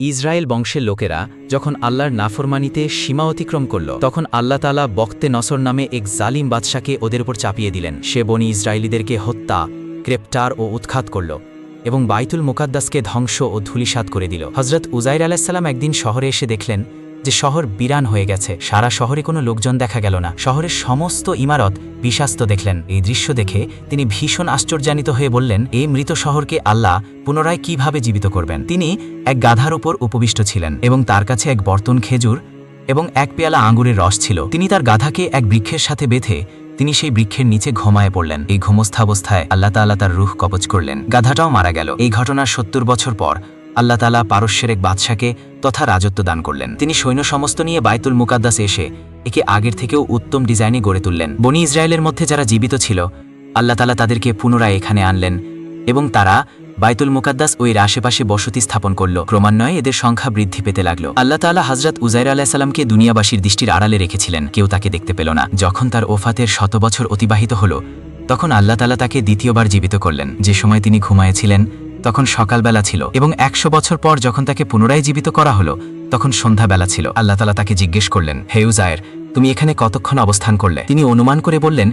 Israel বংশের লোকেরা যখন আল্লাহর নাফরমানিতে সীমা অতিক্রম করল, তখন আল্লাহ তালা বক্তে নসর নামে এক জালিম বাদশাকে ওদের উপর চাপিয়ে দিলেন। সে বনি ইসরায়েলিদেরকে হত্যা, গ্রেপ্তার ও উৎখাত করল এবং বাইতুল মুকাদ্দাসকে ধ্বংস ও ধূলিসাৎ করে দিল। হজরত উজাইর আলাহিসাল্লাম একদিন শহরে এসে দেখলেন যে শহর বিরান হয়ে গেছে। সারা শহরে কোনো লোকজন দেখা গেল না। শহরের সমস্ত ইমারত বিষাস্ত দেখলেন। এই দৃশ্য দেখে তিনি ভীষণ আশ্চর্যান্বিত হয়ে বললেন এই মৃত শহরকে আল্লাহ পুনরায় কীভাবে জীবিত করবেন? তিনি এক গাধার উপর উপবিষ্ট ছিলেন এবং তার কাছে এক বর্তন খেজুর এবং এক পেয়ালা আঙুরের রস ছিল। তিনি তার গাধাকে এক বৃক্ষের সাথে বেঁধে তিনি সেই বৃক্ষের নিচে ঘুমায় পড়লেন। এই ঘুমস্থাবস্থায় আল্লাহ তাআলা তার রুহ কবচ করলেন। গাধাটাও মারা গেল। এই ঘটনার সত্তর বছর পর আল্লাহ তালা পারস্যের এক বাদশাকে তথা রাজত্ব দান করলেন। তিনি সৈন্য সমস্ত নিয়ে বাইতুল মুকাদ্দাস এসে একে আগের থেকেও উত্তম ডিজাইনে গড়ে তুললেন। বনি ইসরায়েলের মধ্যে যারা জীবিত ছিল, আল্লাহ তালা তাদেরকে পুনরায় এখানে আনলেন এবং তারা বাইতুল মুকাদ্দাস ওই আশেপাশে বসতি স্থাপন করল। ক্রমান্বয়ে এদের সংখ্যা বৃদ্ধি পেতে লাগল। আল্লাহ তাআলা হজরত উজাইর আলাহিসাল্লামকে দুনিয়াবাসীর দৃষ্টির আড়ালে রেখেছিলেন। কেউ তাকে দেখতে পেল না। যখন তার ওফাতের শত বছর অতিবাহিত হল, তখন আল্লাহ তালা তাকে দ্বিতীয়বার জীবিত করলেন। যে সময় তিনি ঘুমায়েছিলেন তখন সকালবেলা ছিল এবং একশো বছর পর যখন তাকে পুনরায় জীবিত করা হলো, তখন সন্ধ্যাবেলা ছিল। আল্লাহ তালা তাকে জিজ্ঞেস করলেন, হে উজায়ের, তুমি এখানে কতক্ষণ অবস্থান করলে? তিনি অনুমান করে বললেন,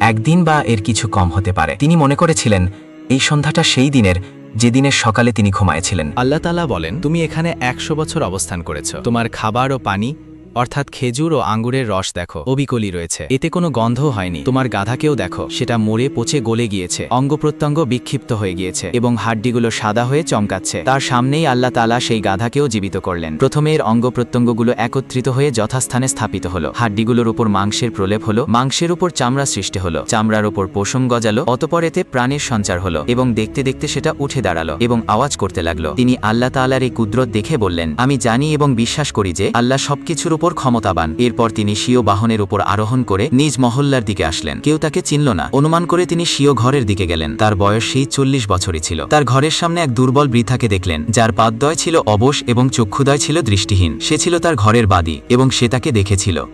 একদিন বা এর কিছু কম হতে পারে। তিনি মনে করেছিলেন, এই সন্ধ্যাটা সেই দিনের যেদিনের সকালে তিনি ঘুমায়েছিলেন আল্লাহ তালা বলেন, তুমি এখানে একশো বছর অবস্থান করেছ। তোমার খাবার ও পানি অর্থাৎ খেজুর ও আঙ্গুরের রস দেখো। অবিকলি রয়েছে। এতে কোনো গন্ধ হয়নি। তোমার গাধাকেও দেখো। সেটা মরে পচে গলে গিয়েছে। অঙ্গ প্রত্যঙ্গ বিক্ষিপ্ত হয়ে গিয়েছে এবং হাড্ডিগুলো সাদা হয়ে চমকাচ্ছে। তার সামনেই আল্লাহ তালা সেই গাধাকেও জীবিত করলেন। প্রথমে এর অঙ্গ প্রত্যঙ্গগুলো একত্রিত হয়ে যথাস্থানে স্থাপিত হলো। হাড্ডিগুলোর উপর মাংসের প্রলেপ হলো, মাংসের উপর চামড়া সৃষ্টি হলো, চামড়ার উপর পশম গজালো, অতপর এতে প্রাণের সঞ্চার হলো এবং দেখতে দেখতে সেটা উঠে দাঁড়াল এবং আওয়াজ করতে লাগল। তিনি আল্লাহ তাআলার এই কুদরত দেখে বললেন, আমি জানি এবং বিশ্বাস করি যে আল্লাহ সবকিছুর উপর ক্ষমতাবান। এরপর তিনি স্বীয় বাহনের উপর আরোহণ করে নিজ মহল্লার দিকে আসলেন। কেউ তাকে চিনল না। অনুমান করে তিনি স্বীয় ঘরের দিকে গেলেন। তার বয়স সেই চল্লিশ বছরই ছিল। তার ঘরের সামনে এক দুর্বল বৃথাকে দেখলেন, যার পাদদয় ছিল অবশ এবং চক্ষুদয় ছিল দৃষ্টিহীন। সে ছিল তার ঘরের বাদী এবং সে তাকে দেখেছিল।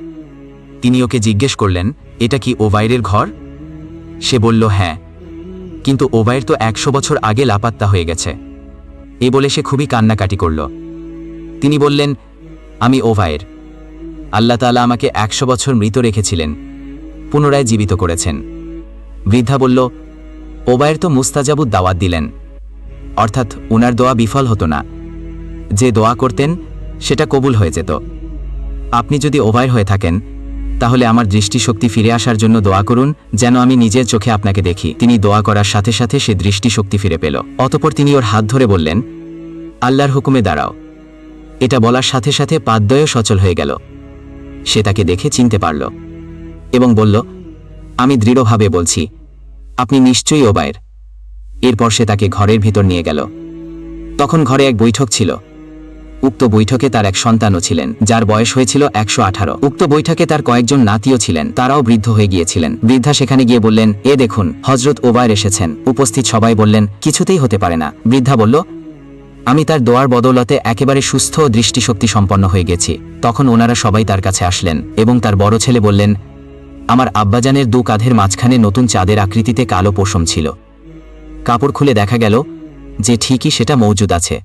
তিনি ওকে জিজ্ঞেস করলেন, এটা কি ওভাইরের ঘর? সে বলল হ্যাঁ। কিন্তু ওভাইর তো একশো বছর আগে লাপাত্তা হয়ে গেছে। এ বলে সে খুবই কান্নাকাটি করল। তিনি বললেন, আমি ওভাইর আল্লাহ তাআলা আমাকে একশো বছর মৃত রেখেছিলেন, পুনরায় জীবিত করেছেন। বৃদ্ধা বলল, ওবায়ের তো মুস্তাজাবুদ দাওয়াত দিলেন। অর্থাৎ উনার দোয়া বিফল হতো না। যে দোয়া করতেন, সেটা কবুল হয়ে যেত। আপনি যদি ওবায়ের হয়ে থাকেন, তাহলে আমার দৃষ্টিশক্তি ফিরে আসার জন্য দোয়া করুন, যেন আমি নিজের চোখে আপনাকে দেখি। তিনি দোয়া করার সাথে সাথে সে দৃষ্টিশক্তি ফিরে পেল। অতপর তিনি ওর হাত ধরে বললেন, আল্লাহর হুকুমে দাঁড়াও। এটা বলার সাথে সাথে পাদ্যয় সচল হয়ে গেল। সে তাকে দেখে চিনতে পারল এবং বলল, আমি দৃঢ়ভাবে বলছি, আপনি নিশ্চয়ই ওবায়ের। এরপর সে তাকে ঘরের ভিতর নিয়ে গেল। তখন ঘরে এক বৈঠক ছিল। উক্ত বৈঠকে তার এক সন্তানও ছিলেন, যার বয়স হয়েছিল একশো আঠারো। উক্ত বৈঠকে তার কয়েকজন নাতিও ছিলেন, তারাও বৃদ্ধ হয়ে গিয়েছিলেন। বৃদ্ধা সেখানে গিয়ে বললেন, এ দেখুন হজরত ওবায়ের এসেছেন। উপস্থিত সবাই বললেন, কিছুতেই হতে পারে না। বৃদ্ধা বলল আমি তার দোয়ার বদৌলতে একেবারে সুস্থ ও দৃষ্টিশক্তি সম্পন্ন হয়ে গেছি। তখন ওনারা সবাই তার কাছে আসলেন এবং তার বড় ছেলে বললেন, আমার আব্বাজানের দু কাঁধের মাঝখানে নতুন চাঁদের আকৃতিতে কালো পশম ছিল। কাপড় খুলে দেখা গেল যে ঠিকই সেটা মজুদ আছে।